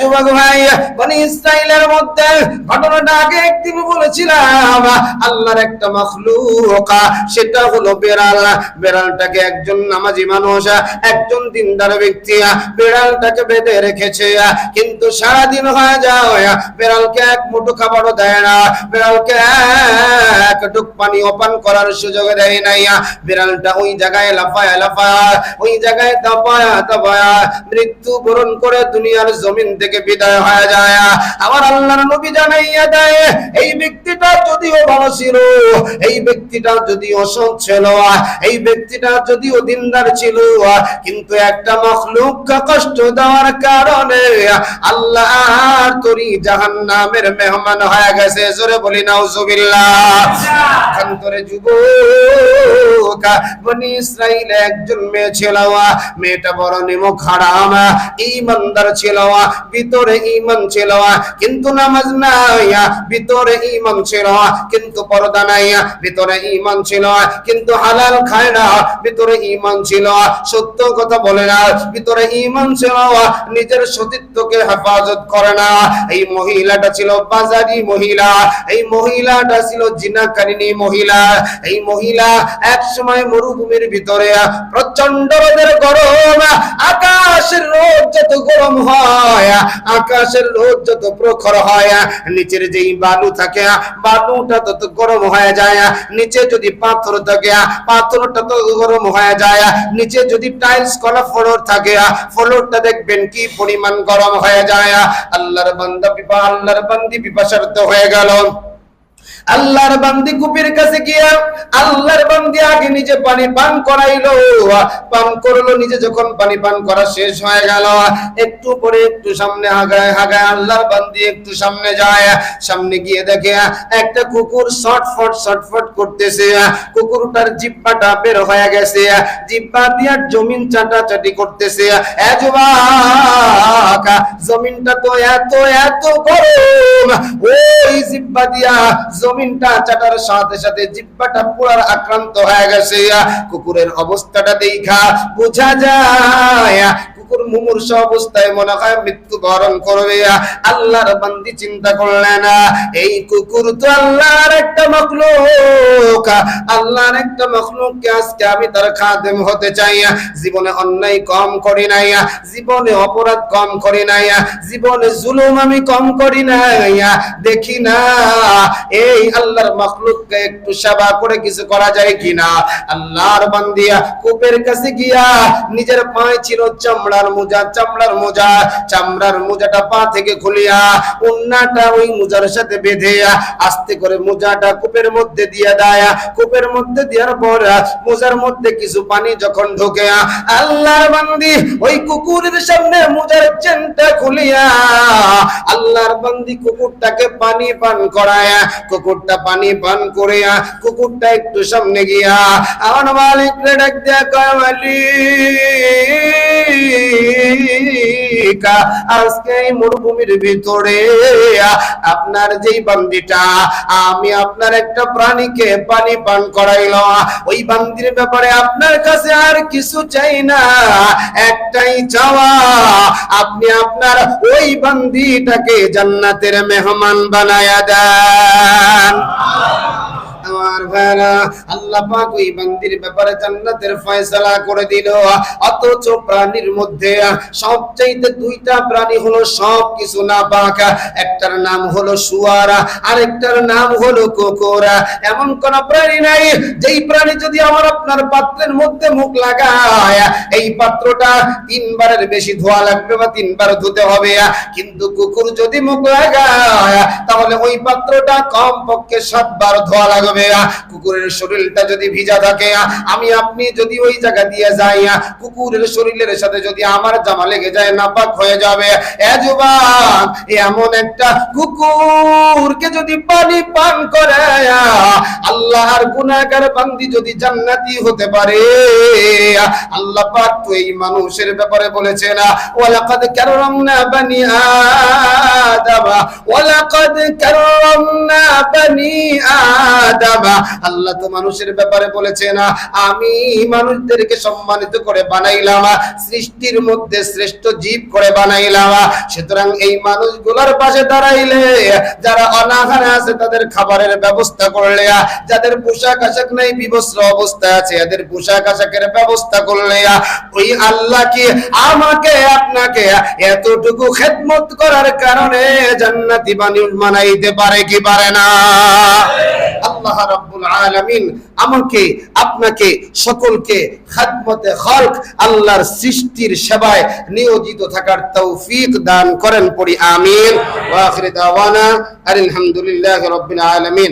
যুবক ভাই, বনি ইসরাইলের মধ্যে ঘটনাটা আগে একদিন বলেছিলাম, আল্লাহর একটা মখলুক, সেটা হলো বেড়াল। বেড়ালটাকে একজন নামাজি মানুষ, একজন দিনদার ব্যক্তি, বেড়ালটাকে বেঁধে রেখেছে। কিন্তু সারাদিন হয়ে বেড়ালকে এক মুঠো খাবারও দেয় না। বেড়ালকে এক টুক পানি অপান করার সুযোগ দেয় নাই। ওই জায়গায় লাফায় লাফায়, ওই জায়গায় মৃত্যু বরণ করে দুনিয়ার জমিন থেকে বিদায় হয়ে যায়। আমার আল্লাহর নবী জানাইয়া দেয়, এই ব্যক্তিটা যদিও ভালো ছিল, এই ব্যক্তিটা যদিও সৎ ছিল, এই ব্যক্তিটা যদিও দিনদার ছিল, কিন্তু একটা মখলুককে কষ্ট দেওয়ার কারণে আল্লাহ আর তোরই জাহান্নামের মেহমান হয়ে গেছে। জোরে বলি, নাউজুবিল্লাহ। অন্তরে যুবক, বনি ইসরাইলে একজন মেয়ে ছিল, মেয়েটা বড় নিমক হারাম ইমানদার ছিল ভিতরে ইমান ছিল কিন্তু নামাজ নাই, ভিতরে ইমান ছিল কিন্তু পর্দা নাই, ভিতরে ইমান ছিল কিন্তু হালাল খায় না, ভিতরে ইমান ছিল সত্য কথা বলে না, ভিতরে ইমান ছিল নিজের সতীত্বকে হেফাজত করে না। এই মহিলাটা ছিল বাজারি মহিলা, এই মহিলাটা ছিল জিনাকারিনী মহিলা, এই মহিলা এক সময় মরুভূমির ভিতরে প্রচণ্ড রোদের গরম, আকাশের রোদ যত গরম হয় আকাশের রোদ যত প্রখর হয়, নিচের যেই বালু থাকে, বালুটা তত গরম হয়ে যায়। নিচে যদি পাথর থাকে, পাথরটা তত গরম হয়ে যায়। নিচে যদি টাইলস কলা ফ্লোর থাকে, ফ্লোরটা দেখবেন কি পরিমাণ গরম হয়ে যায়। আল্লাহর বান্দা পিপা আল্লাহর বান্দি পিপাসার্থ হয়ে গেল। আল্লাহর বান্দি কুপির কাছে গিয়া আল্লাহর বান্দি আগে নিজে পানি পান করাইলো। পান করল, নিজে যখন পানি পান করা শেষ হয়ে গেল, একটু পরে একটু সামনে হাগায় হাগায় আল্লাহর বান্দি একটু সামনে যায়। সামনে গিয়ে দেখে একটা কুকুর শটফট শটফট করতেছে। কুকুরটার জিব্বাটা বের হয়ে গেছে। জিব্বা দিয়া জমিন চাটাচাটি করতেছে। এ জমিনটা তো এত এত গরম। ওই জিব্বা দিয়া জমিনটা চাটার সাথে সাথে জিব্বাটা পুরার আক্রান্ত হয়ে গেছে। কুকুরের অবস্থাটা দেখা বোঝা যায়। অবস্থায় মনে হয় মৃত্যু বরণ করবে। আল্লাহর বান্দি চিন্তা করলেন, এই কুকুর তো আল্লাহর একটা মখলুক। আল্লাহর একটা মখলুককে আজকে আমি তার খাদেম হতে চাই? জীবনে অন্যায় কম করি নাই, জীবনে অপরাধ কম করি নাই, জীবনে জুলুম আমি কম করি নাই। দেখি না, এই আল্লাহর মখলুককে একটু সেবা করে কিছু করা যায় কিনা? আল্লাহর বান্দিয়া কূপের কাছে গিয়া নিজের পায়ে ছিল চামড়ার মোজা, চামড়ার মোজা, চামড়ার মোজাটা পা থেকে খুলিয়া উন্নাটা ওই মোজার সাথে বেঁধে আস্তে করে মোজাটা কূপের মধ্যে দিয়ে দেয়। কূপের মধ্যে দেওয়ার পর মোজার মধ্যে কিছু পানি যখন ঢোকে আল্লাহর বান্দি ওই কুকুরের সামনে মোজার চেনটা খুলিয়া, আল্লাহর বান্দি কুকুরটাকে পানি পান করায়, কুকুরটা পানি পান করে কুকুরটা একটু সামনে গিয়া, আমার মালিক ডাক দিয়া কয় মালিক আজকে এই মরুভূমির ভিতরে আপনার যেই বান্দিটা, আমি আপনার একটা প্রাণীকে পানি পান করাইল ওই বান্দির ব্যাপারে আপনার কাছে আর কিছু চাই না, একটাই চাওয়া, আপনি আপনার ওই বান্দিটাকে জান্নাতের মেহমান বানায়া দেন। মধ্যে একটার নাম হলো আরেকটার নাম হলো এমন কোন প্রাণী নাই, যেই প্রাণী যদি আমার আপনার পাত্রের মধ্যে মুখ লাগায়, এই পাত্রটা তিনবারের বেশি ধোয়া লাগবে বা তিনবার ধুতে হবে। কিন্তু কুকুর যদি মুখ লাগায়, তাহলে ওই পাত্রটা কম পক্ষে সাতবার ধোয়া লাগবে। কুকুরের শরীরটা যদি ভিজা থাকে আমি আপনি যদি ওই জায়গা দিয়ে যাই কুকুরের শরীরের সাথে যদি আমার জামা লেগে যায়, নাপাক হয়ে যাবে। এমন একটা কুকুরকে যদি পানি পান করে আল্লাহর গুণাগার বান্দি যদি জান্নাতি হতে পারে আল্লাহ পাক তো এই মানুষের ব্যাপারে বলেছেন ওয়ালাকাদ কাররামনা বানি আদম, ওয়ালাকাদ কাররামনা বানি আদম আল্লাহ তো মানুষের ব্যাপারে বলেছেন আমি মানুষদেরকে সম্মানিত করে বানাইলাম, সৃষ্টির মধ্যে শ্রেষ্ঠ জীব করে বানাইলাম। সুতরাং এই মানুষগুলোর পাশে দাঁড়াইলে, যারা অনাহারে আছে তাদের খাবারের ব্যবস্থা করলে, যাদের পোশাক আশাক নেই, বিবস্ত্র অবস্থা আছে, এদের পোশাক আশাকের ব্যবস্থা করলে, ওই আল্লাহ কি আমাকে, আপনাকে এতটুকু খেদমত করার কারণে জান্নাতি মানুষ বানাইতে পারে কি পারে না? আল্লাহ রাব্বুল আলামিন আমাকে, আপনাকে, সকলকে খাদমতে খলক, আল্লাহর সৃষ্টির সেবায় নিয়োজিত থাকার তৌফিক দান করেন পড়ি, আমিন। ওয়া আখির দাওয়ানা আলহামদুলিল্লাহি রাব্বিল আলামিন।